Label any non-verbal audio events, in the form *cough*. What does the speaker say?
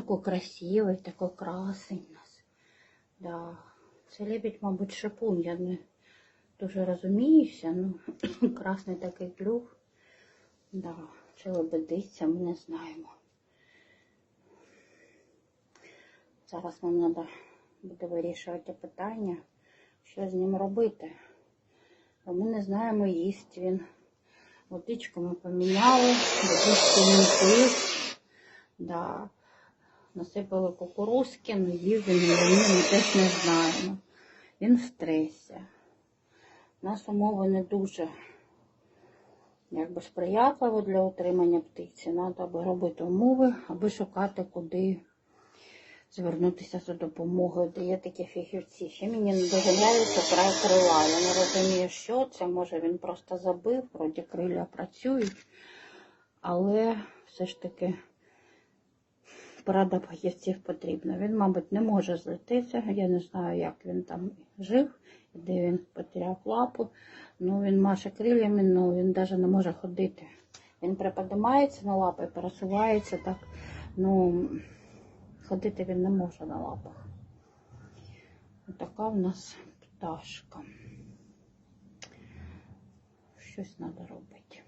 такий красивий, такий красень у нас. Да. Це лебідь, мабуть, шипун. Я не дуже розуміюся. Ну, *clears throat* красний такий клюв. Да. Чи лебедиця, ми не знаємо. Зараз нам треба буде вирішувати питання, що з ним робити. Бо ми не знаємо, їсть він. Водичку ми поміняли, водичку він пив. Да. Насипали кукурузки, але їв ми теж не знаємо. Він в стресі. Нас умови не дуже якби сприятливо для утримання птиці. Треба робити умови, аби шукати, куди звернутися за допомогою, де є такі фахівці. Ще мені не нравиться край крила. Я не розумію, що це. Може він просто забив, вроді крилля працюють, але все ж таки порада фахівців потрібна. Він, мабуть, не може злетитися. Я не знаю, як він там жив, де він потеряв лапу. Ну, він маше криллями, ну він навіть не може ходити. Він приподимається на лапи, пересувається так. Ну, ходити він не може на лапах. Така в нас пташка. Щось треба робити.